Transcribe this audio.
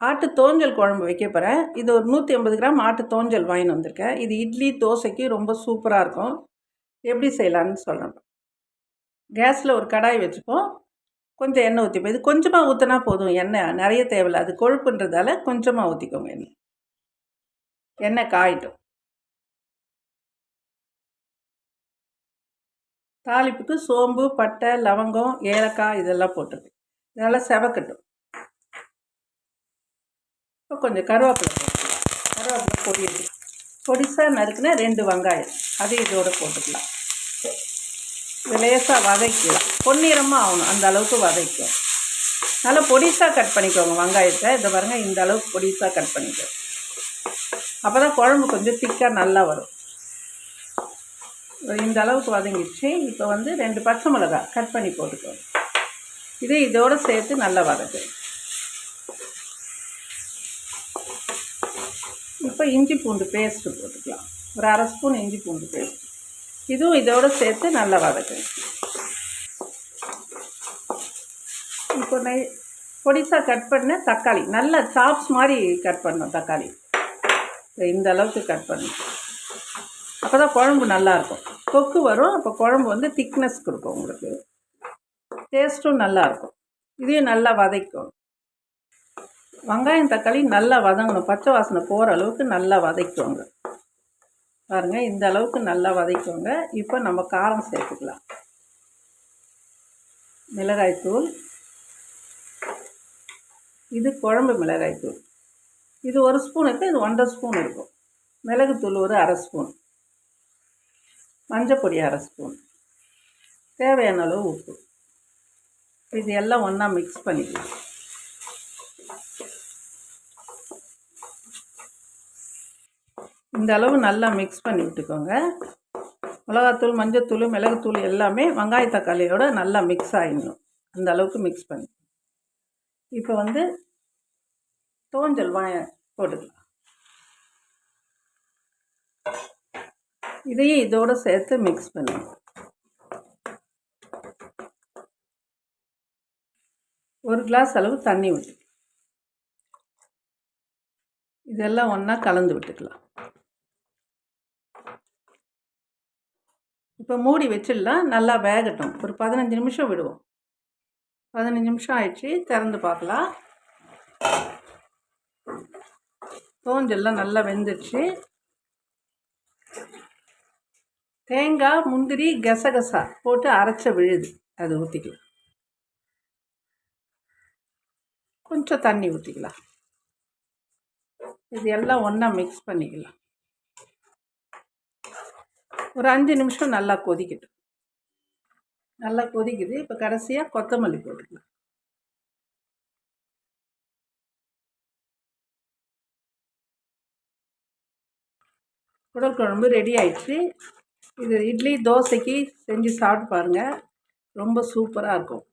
ஆட்டு தோஞ்சல் குழம்பு வைக்க போகிறேன் இது ஒரு நூற்றி ஐம்பது கிராம் ஆட்டு தோஞ்சல் வாங்கின்னு வந்திருக்கேன். இது இட்லி தோசைக்கு ரொம்ப சூப்பராக இருக்கும். எப்படி செய்யலான்னு சொல்கிறேன் கேஸில் ஒரு கடாய் வச்சுப்போம். கொஞ்சம் எண்ணெய் ஊற்றிப்போம் இது கொஞ்சமாக ஊற்றினா போதும். எண்ணெய் நிறைய தேவையில்லை. அது கொழுப்புன்றதால கொஞ்சமாக ஊற்றிக்கோங்க எண்ணெய். எண்ணெய் காயிட்டும். தாளிப்புக்கு சோம்பு பட்டை லவங்கம் ஏலக்காய் இதெல்லாம் போட்டுருக்கு இதெல்லாம் செவக்கட்டும். இப்போ கொஞ்சம் கருவேப்பிலை போட்டுக்கலாம் கருவேப்பிலை பொடியது பொடிசாக நறுக்குனா ரெண்டு வெங்காயம். அதையும் இதோட போட்டுக்கலாம். லேசாக வதக்கலாம் பொன்னிறமாக ஆகணும். அந்த அளவுக்கு வதக்கும் நல்லா பொடிசாக கட் பண்ணிக்கோங்க வெங்காயத்தை. இதை பாருங்கள் இந்த அளவுக்கு பொடிசாக கட் பண்ணிக்கோங்க. அப்போ தான் குழம்பு கொஞ்சம் திக்காக நல்லா வரும். இந்த அளவுக்கு வதங்கிடுச்சு. இப்போ வந்து ரெண்டு பச்சை மிளகா கட் பண்ணி போட்டுக்கோங்க. இது இதோடு சேர்த்து நல்லா வதக்கு இப்போ இஞ்சி பூண்டு பேஸ்ட்டு போட்டுக்கலாம். ஒரு அரை ஸ்பூன் இஞ்சி பூண்டு பேஸ்ட் இதுவும் இதோடு சேர்த்து நல்லா வதக்குங்க. இப்போ நெய் பொடிசாக கட் பண்ண தக்காளி. நல்லா சாப்ஸ் மாதிரி கட் பண்ணணும் தக்காளி. இந்த அளவுக்கு கட் பண்ணணும். அப்போ தான் குழம்பு நல்லாயிருக்கும் கொக்கு வரும். அப்போ குழம்பு வந்து திக்னஸ் கொடுக்கும் உங்களுக்கு. டேஸ்ட்டும் நல்லாயிருக்கும் இதையும் நல்லா வதைக்கும் வெங்காயம் தக்காளி நல்லா வதங்கணும். பச்சை வாசனை போகிற அளவுக்கு நல்லா வதக்குவாங்க பாருங்கள் இந்த அளவுக்கு நல்லா வதக்குவாங்க இப்போ நம்ம காரம் சேர்த்துக்கலாம். மிளகாய்த்தூள் இது குழம்பு மிளகாய்த்தூள் இது ஒரு ஸ்பூன் இருக்குது இது ஒன்றரை ஸ்பூன் இருக்கும். மிளகுத்தூள் ஒரு அரை ஸ்பூன். மஞ்சப்பொடி அரை ஸ்பூன். தேவையான அளவு உப்பு. இது எல்லாம் ஒன்றா மிக்ஸ் பண்ணிக்கலாம். இந்த அளவு நல்லா மிக்ஸ் பண்ணி விட்டுக்கோங்க. மிளகாத்தூள் மஞ்சத்தூள் மிளகுத்தூள் எல்லாமே வெங்காய தக்காளியோட நல்லா மிக்ஸ் ஆகிடணும் அந்த அளவுக்கு மிக்ஸ் பண்ணி. இப்போ வந்து தோஞ்சல் வாய போட்டுக்கலாம். இதையும் இதோடு சேர்த்து மிக்ஸ் பண்ணுங்க. ஒரு கிளாஸ் அளவு தண்ணி விட்டு இதெல்லாம் ஒன்றா கலந்து விட்டுக்கலாம். இப்போ மூடி வச்சிடலாம் நல்லா வேகட்டும். ஒரு பதினஞ்சு நிமிஷம் விடுவோம். பதினஞ்சு நிமிஷம் ஆயிடுச்சு. திறந்து பார்க்கலாம். தோஞ்செல்லாம் நல்லா வெந்துடுச்சு. தேங்காய் முந்திரி கசகசா போட்டு அரைச்ச விழுது. அது ஊற்றிக்கலாம் கொஞ்சம் தண்ணி ஊற்றிக்கலாம் இது எல்லாம் ஒன்றா மிக்ஸ் பண்ணிக்கலாம். ஒரு அஞ்சு நிமிஷம் நல்லா கொதிக்கட்டும். நல்லா கொதிக்குது. இப்போ கடைசியாக கொத்தமல்லி போட்டுக்கலாம். குடல் குழம்பு ரெடி ஆயிடுச்சு. இது இட்லி தோசைக்கு செஞ்சு சாப்பிட்டு பாருங்கள் ரொம்ப சூப்பராக இருக்கும்.